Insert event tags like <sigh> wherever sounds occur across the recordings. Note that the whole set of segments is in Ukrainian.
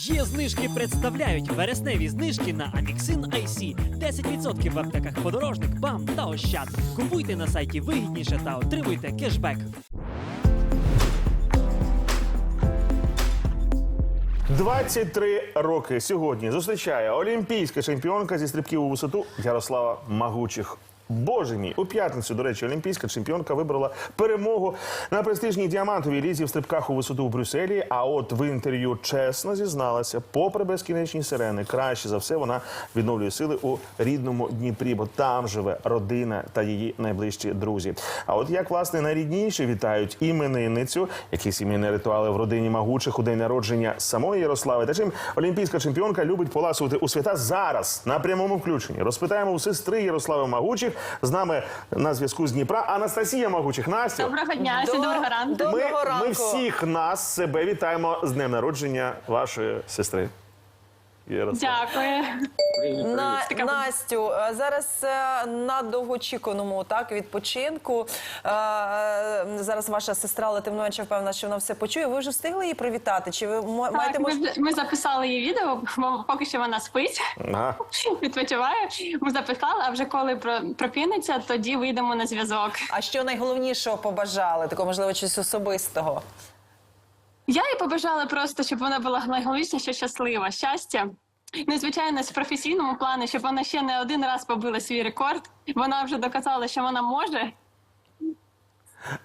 Є знижки представляють вересневі знижки на Amixin IC. 10% в аптеках подорожник, БАМ та Ощад. Купуйте на сайті вигідніше та отримуйте кешбек. 23 роки сьогодні зустрічає олімпійська чемпіонка зі стрибків у висоту Ярослава Магучих. Боже мій, у п'ятницю, до речі, олімпійська чемпіонка вибрала перемогу на престижній діамантовій лізі в стрибках у висоту в Брюсселі. А от в інтерв'ю чесно зізналася, попри безкінечні сирени, краще за все вона відновлює сили у рідному Дніпрі, бо там живе родина та її найближчі друзі. А от як власне найрідніші вітають іменинницю, які сімейні ритуали в родині Магучих у день народження самої Ярослави, та чим олімпійська чемпіонка любить поласувати у свята зараз на прямому включенні. Розпитаємо у сестри Ярослави Магучих. З нами на зв'язку з Дніпра Анастасія Магучих. Настя. Доброго дня, До- доброго ранку. Ми, Доброго ранку. ми всіх нас себе вітаємо з днем народження вашої сестри. Дякую. На, Настю, е, зараз е, на довгоочікуваному так відпочинку. Е, Зараз ваша сестра, але тим не впевнена, що вона все почує. Ви вже встигли її привітати? Чи ви мо- маєте Так, ми, ми записали її відео, бо поки що вона спить, Ага. <laughs> відпочиває. Ми записали, а вже коли про- прокинеться, тоді вийдемо на зв'язок. А що найголовнішого побажали? Такого можливо щось особистого? Я їй побажала просто, щоб вона була найголовніше щаслива, щастя. Ну, звичайно, в професійному плані, щоб вона ще не один раз побила свій рекорд. Вона вже доказала, що вона може.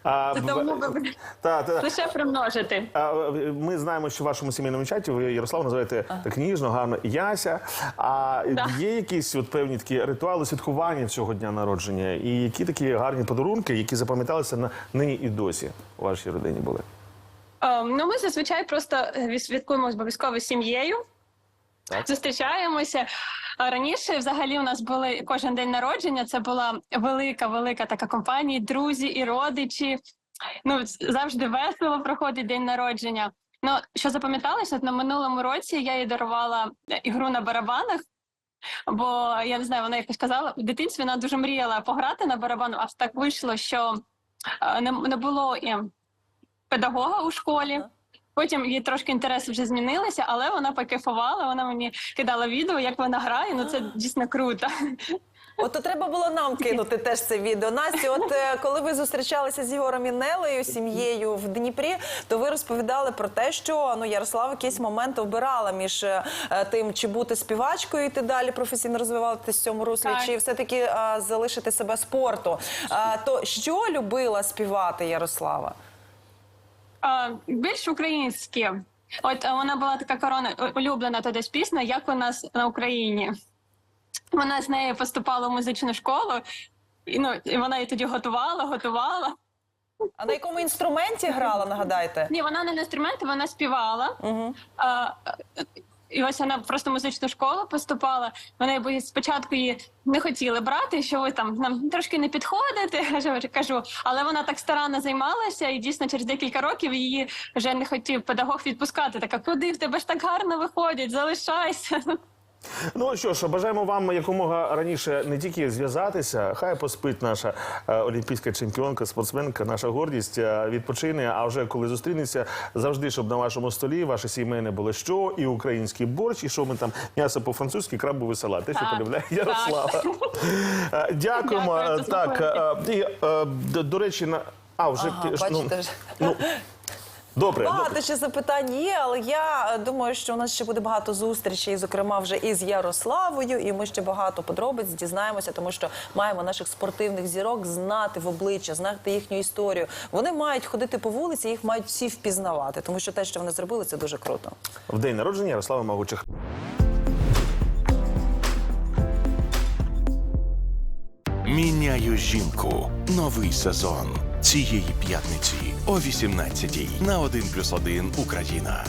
А, Тому в- ви- та, та. лише примножити. А, Ми знаємо, що в вашому сімейному чаті ви Ярослав називаєте так ніжно, гарно Яся. А Да. є якісь от певні такі ритуали святкування цього дня народження, і які такі гарні подарунки, які запам'яталися на нині і досі у вашій родині були? Ем, ну, ми зазвичай просто е, святкуємо обов'язково з сім'єю. Так. Зустрічаємося. Раніше взагалі у нас були кожен день народження. Це була велика, велика така компанія, друзі і родичі. Ну завжди весело проходить день народження. Ну що запам'яталося, на минулому році я їй дарувала е, ігру на барабанах. Бо я не знаю, вона якось казала, в дитинстві вона дуже мріяла пограти на барабану, а так вийшло, що е, не, було педагога у школі. Потім їй трошки інтереси вже змінилися, але вона покайфувала, вона мені кидала відео, як вона грає. Ну це дійсно круто. От то треба було нам кинути теж це відео. Настю, от е, коли ви зустрічалися з Єгором і Нелею, сім'єю в Дніпрі, то ви розповідали про те, що ну Ярослав якийсь момент обирала між е, тим, чи бути співачкою, і ти далі професійно розвиватися в цьому руслі, Так. чи все-таки е, залишити себе спорту. Е, то що любила співати Ярослава? Більш українські. От вона була така корона у- улюблена тоді пісня, як у нас на Україні. Вона з нею поступала в музичну школу, і ну і вона її тоді готувала, готувала. А на якому інструменті грала? Нагадайте? Ні, вона не на інструменти, вона співала. Угу. А, і ось вона просто музичну школу поступала. Вони бо спочатку її не хотіли брати, що ви там нам трошки не підходите. <laughs> кажу. Але вона так старанно займалася, і дійсно через декілька років її вже не хотів педагог відпускати. Така, куди в тебе ж так гарно виходять? Залишайся. <laughs> Ну що ж, бажаємо вам якомога раніше не тільки зв'язатися, хай поспить наша е, олімпійська чемпіонка, спортсменка, наша гордість е, відпочине. А вже коли зустрінеться, завжди, щоб на вашому столі ваше сімейне було що, і український борщ, і що ми там м'ясо по-французьки, крабовий салат. Те, що полюбляє. Ярослава. <laughs> Е, Дякуємо. Дякую, це Так, е, і, е, до, до речі, на а вже Ага, піш- ну, бачите ж. ну, добре. Багато добре. ще запитань є, але я е, думаю, що у нас ще буде багато зустрічей, зокрема вже із Ярославою, і ми ще багато подробиць дізнаємося, тому що маємо наших спортивних зірок знати в обличчя, знати їхню історію. Вони мають ходити по вулиці, їх мають всі впізнавати, тому що те, що вони зробили, це дуже круто. В день народження Ярослава Магучих. Міняю жінку. Новий сезон цієї п'ятниці о 18-й на 1+,1 Україна.